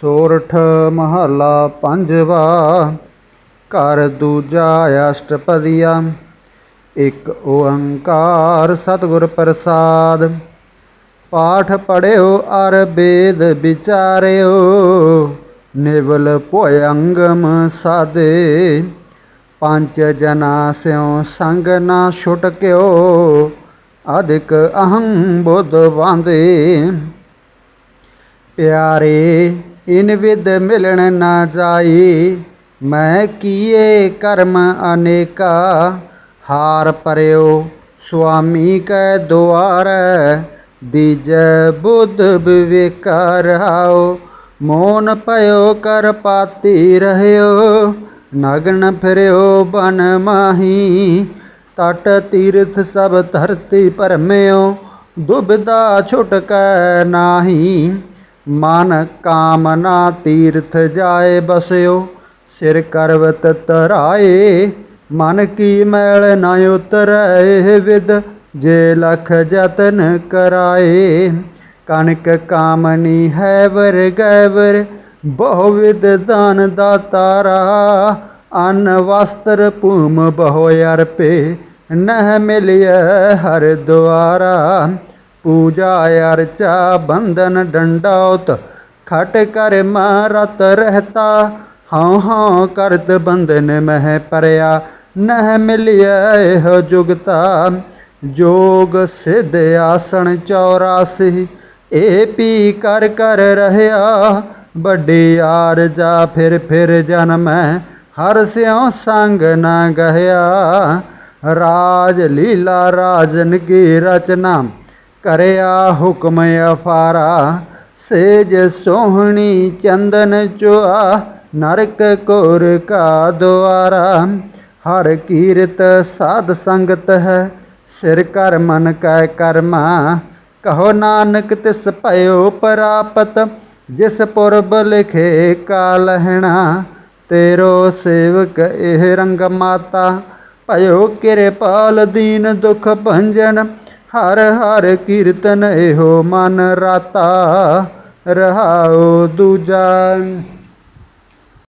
ਸੋਰਠ ਮਹੱਲਾ ਪੰਜਵਾ, ਘਰ ਦੂਜਾ ਅਸ਼ਟਪਦੀਆ, ਇੱਕ ਓੰਕਾਰ ਸਤਿਗੁਰ ਪ੍ਰਸਾਦ। ਪਾਠ ਪੜਿਓ, ਅਰ ਬੇਦ ਵਿਚਾਰਿਓ, ਨਿਵਲ ਭੋਇੰਗਮ ਸਾਦੇ। ਪੰਜ ਜਨਾ ਸਿਉ ਸੰਗ ਨਾ ਛੁਟਕਿਓ ਅਧਿਕ ਅਹੰ ਬੁੱਧ ਵਾਂਦੇ। ਪਿਆਰੇ ਇਨ ਵਿਦ ਮਿਲਣ ਨਾ ਜਾਈ। ਮੈਂ ਕੀਏ ਕਰਮ ਅਨੇਕਾ, ਹਾਰ ਪਰਿਓ। ਸੁਆਮੀ ਕੈ ਦੁਆਰ ਦੀਜੈ ਬੁੱਧ ਵਿਵੇਕਾ ਰਹਾਓ ਮੋਨ ਭਇਓ ਕਰ ਪਾਤੀ ਰਹਿਓ, ਨਗਨ ਫਿਰਿਓ ਬਨ ਮਾਹੀ। ਤਟ ਤੀਰਥ ਸਭ ਧਰਤੀ ਪਰਮਿਓ, ਦੁਬਿਧਾ ਛੁਟਕੈ ਨਾਹੀ। ਮਨ ਕਾਮਨਾ ਤੀਰਥ ਜਾਏ ਬਸਿਓ, ਸਿਰ ਕਰਵਤ ਤਰਾਏ ਮਨ ਕੀ ਮੈਲ ਨਾ ਉਤਰੈ ਵਿਦ, ਜੇ ਲਖ ਜਤਨ ਕਰਾਏ। ਕਨਕ ਕਾਮਨੀ ਹੈ ਵਰ ਗੈਵਰ, ਬਹੁ ਵਿਦ ਦਾਨ ਦਾਤਾਰਾ ਅਨ ਵਸਤਰ ਭੂਮ ਬਹੁ ਅਰਪੇ, ਨਹਿ ਮਿਲਿਆ ਹਰ ਦੁਆਰਾ। ਪੂਜਾ ਅਰਚਾ, ਬੰਧਨ ਡੰਡੌਤ, ਖਟ ਕਰ ਮਾਰਤ ਰਹਤਾ। ਹਉ ਹਉ ਕਰਤ ਬੰਧਨ ਮਹਿ ਪਰਿਆ, ਨਹਿ ਮਿਲਿਐ ਇਹ ਜੁਗਤਾ। ਜੋਗ ਸਿਧ ਆਸਣ 84 ਏ ਪੀ ਕਰ ਕਰ ਰਹਿਆ। ਵੱਡੀ ਆਰਜਾ ਫਿਰ ਫਿਰ ਜਨਮੈ, ਹਰ ਸਿਉ ਸੰਗ ਨਾ ਗਹਿਆ। ਰਾਜ ਲੀਲਾ, ਰਾਜਨ ਕੀ ਰਚਨਾ। ਕਰਿਆ ਹੁਕਮ ਅਫਾਰਾ, ਸੇਜ ਸੋਹਣੀ ਚੰਦਨ ਚੁਆ, ਨਰਕ ਕੋਰ ਕਾ ਦੁਆਰਾ। ਹਰ ਕੀਰਤ ਸਾਧ ਸੰਗਤ ਹੈ, ਸਿਰ ਕਰ ਮਨ ਕੈ ਕਰਮਾ। ਕਹੋ ਨਾਨਕ ਤਿਸ ਭਇਓ ਪ੍ਰਾਪਤ, ਜਿਸ ਪੁਰਬ ਲਿਖੇ ਕਾ ਲਹਿਣਾ। ਤੇਰੋ ਸੇਵਕ ਇਹ ਰੰਗ ਮਾਤਾ, ਭਇਓ ਕਿਰਪਾਲ ਦੀਨ ਦੁਖ ਭੰਜਨ। ਹਰ ਹਰ ਕੀਰਤਨ ਇਹੋ ਮਨ ਰਾਤਾ ਰਹਾਉ ਦੂਜਾ